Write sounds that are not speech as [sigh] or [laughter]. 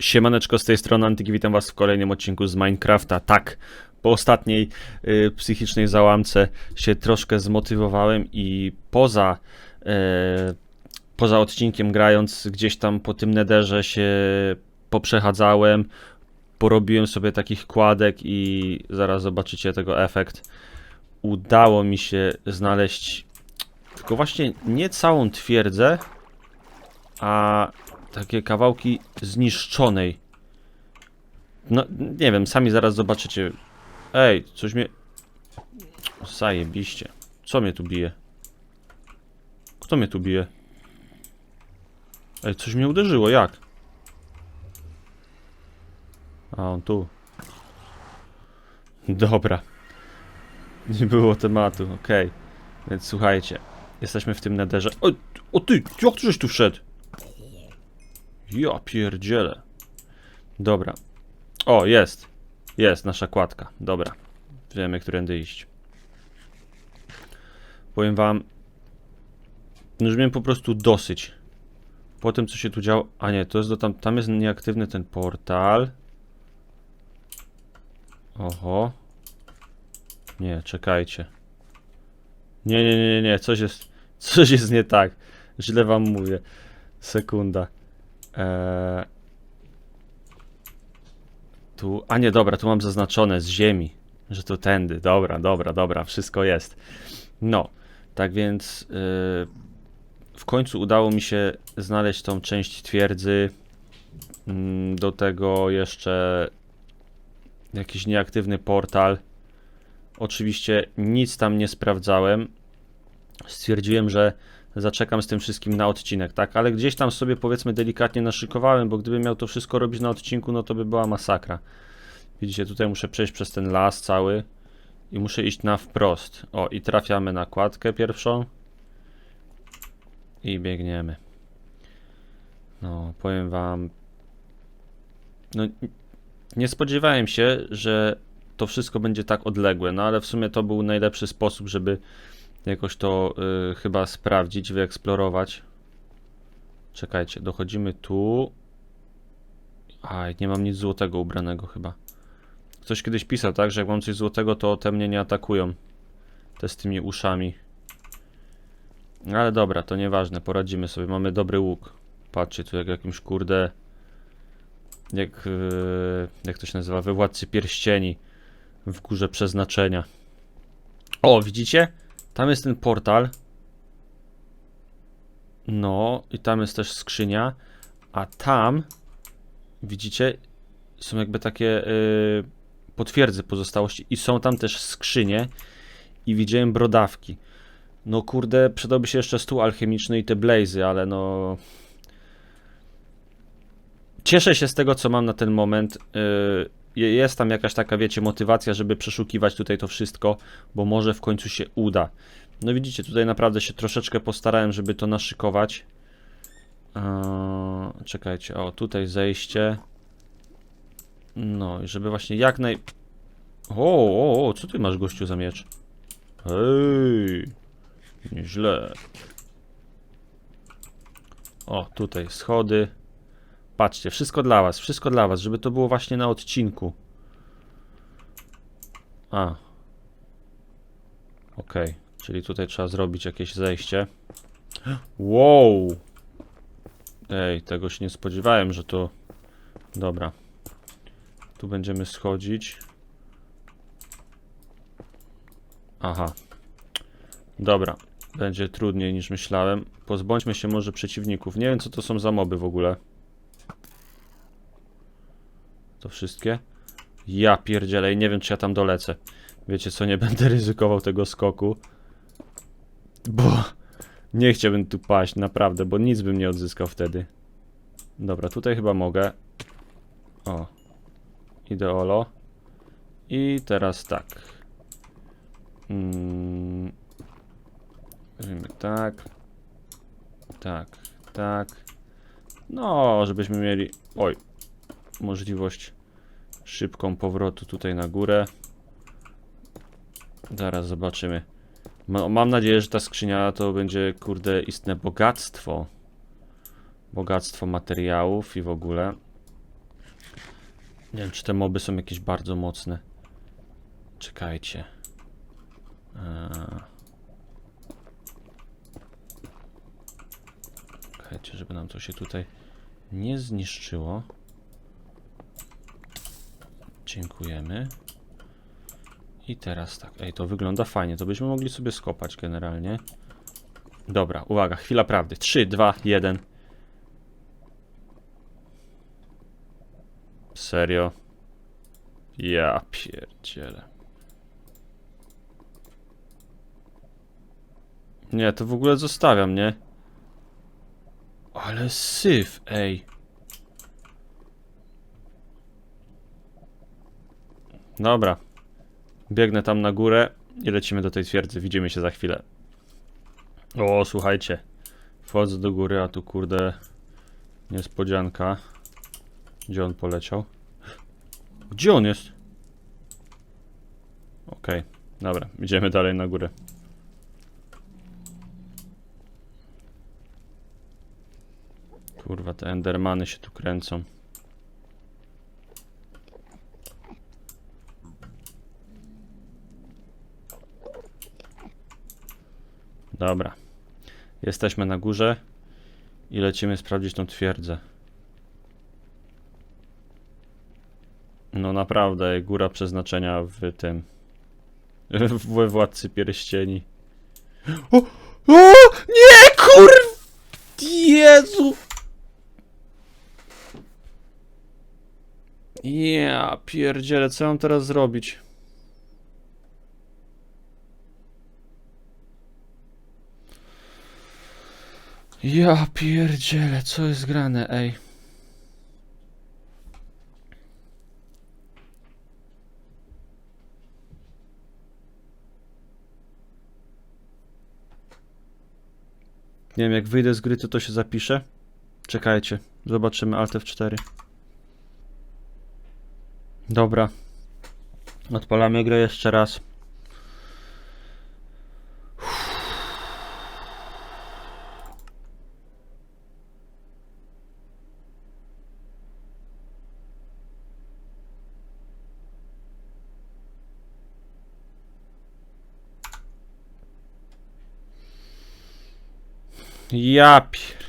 Siemaneczko, z tej strony Antyki, witam was w kolejnym odcinku z Minecrafta. Tak, po ostatniej y, psychicznej załamce się troszkę zmotywowałem i poza, y, poza odcinkiem grając gdzieś tam po tym nederze się poprzechadzałem, porobiłem sobie takich kładek i zaraz zobaczycie tego efekt. Udało mi się znaleźć tylko właśnie nie całą twierdzę, a takie kawałki zniszczonej. No, nie wiem, sami zaraz zobaczycie. Ej, coś mnie... Zajebiście. Co mnie tu bije? Kto mnie tu bije? Ej, coś mnie uderzyło, jak? A, on tu. Dobra. Nie było tematu, okej. Więc słuchajcie. Jesteśmy w tym nederze. O, o ty, jak tu żeś tu wszedł? Ja pierdzielę. Dobra. O, jest. Jest nasza kładka. Dobra. Wiemy, którędy iść. Powiem wam, no już miałem po prostu dosyć. Po tym, co się tu działo... A nie, to jest do tam... Tam jest nieaktywny ten portal. Oho. Nie, czekajcie. Nie, nie, nie, nie. Coś jest... [laughs] Coś jest nie tak. Źle wam mówię. Sekunda. Eee, tu, a nie, dobra, tu mam zaznaczone z ziemi, że to tędy. Dobra, dobra, dobra, wszystko jest. No, tak więc yy, w końcu udało mi się znaleźć tą część twierdzy. Mm, do tego jeszcze jakiś nieaktywny portal. Oczywiście nic tam nie sprawdzałem. Stwierdziłem, że zaczekam z tym wszystkim na odcinek, tak? Ale gdzieś tam sobie powiedzmy delikatnie naszykowałem, bo gdybym miał to wszystko robić na odcinku, no to by była masakra. Widzicie, tutaj muszę przejść przez ten las cały i muszę iść na wprost. O, i trafiamy na kładkę pierwszą i biegniemy. No, powiem wam, no nie spodziewałem się, że to wszystko będzie tak odległe, no ale w sumie to był najlepszy sposób, żeby jakoś to y, chyba sprawdzić, wyeksplorować. Czekajcie, dochodzimy tu. Aj, nie mam nic złotego ubranego chyba. Ktoś kiedyś pisał, tak, że jak mam coś złotego, to te mnie nie atakują. Te z tymi uszami. Ale dobra, to nieważne, poradzimy sobie. Mamy dobry łuk. Patrzcie, tu jak jakimś kurde... Jak, yy, jak to się nazywa? We Władcy Pierścieni. W Górze Przeznaczenia. O, widzicie? Tam jest ten portal. No, i tam jest też skrzynia. A tam, widzicie, są jakby takie yy, pozostałości. I są tam też skrzynie. I widziałem brodawki. No kurde, przydałby się jeszcze stół alchemiczny i te blazy, ale no... Cieszę się z tego, co mam na ten moment. Yy, jest tam jakaś taka, wiecie, motywacja, żeby przeszukiwać tutaj to wszystko, bo może w końcu się uda. No widzicie, tutaj naprawdę się troszeczkę postarałem, żeby to naszykować. Eee, czekajcie, o, tutaj zejście. No, i żeby właśnie jak naj... O, o, o, co ty masz, gościu, za miecz? Hej, nieźle. O, tutaj schody. Patrzcie, wszystko dla was, wszystko dla was, żeby to było właśnie na odcinku. A. Okej, czyli tutaj trzeba zrobić jakieś zejście. Wow! Ej, tego się nie spodziewałem, że to... Dobra. Tu będziemy schodzić. Aha. Dobra. Będzie trudniej niż myślałem. Pozbądźmy się może przeciwników. Nie wiem, co to są za moby w ogóle. To wszystkie? Ja pierdzielę i nie wiem, czy ja tam dolecę. Wiecie co, nie [laughs] będę ryzykował tego skoku. Bo nie chciałbym tu paść, naprawdę, bo nic bym nie odzyskał wtedy. Dobra, tutaj chyba mogę. O. Ideolo. I teraz tak. Mm. Tak. Tak, tak. No, żebyśmy mieli... Oj. Możliwość szybką powrotu tutaj na górę. Zaraz zobaczymy. Ma- Mam nadzieję, że ta skrzynia to będzie, kurde, istne bogactwo. Bogactwo materiałów i w ogóle. Nie wiem, czy te moby są jakieś bardzo mocne. Czekajcie. Eee. Czekajcie, żeby nam to się tutaj nie zniszczyło. Dziękujemy. I teraz tak. Ej, to wygląda fajnie. To byśmy mogli sobie skopać generalnie. Dobra, uwaga, chwila prawdy. 3, 2, 1. Serio? Ja pierdzielę. Nie, to w ogóle zostawiam, nie? Ale syf, ej. Dobra. Biegnę tam na górę i lecimy do tej twierdzy. Widzimy się za chwilę. O, słuchajcie. Wchodzę do góry, a tu kurde niespodzianka. Gdzie on poleciał? Gdzie on jest? Okej, dobra, idziemy dalej na górę. Kurwa, te endermany się tu kręcą. Dobra. Jesteśmy na górze i lecimy sprawdzić tą twierdzę. No naprawdę, góra przeznaczenia w tym. We władcy pierścieni. O! o! Nie, kur... Jezu! Ja pierdzielę, co mam teraz zrobić? Ja pierdzielę, co jest grane, ej. Nie wiem, jak wyjdę z gry, to to się zapisze. Czekajcie, zobaczymy Alt F4. Dobra. Odpalamy grę jeszcze raz. Ja pier...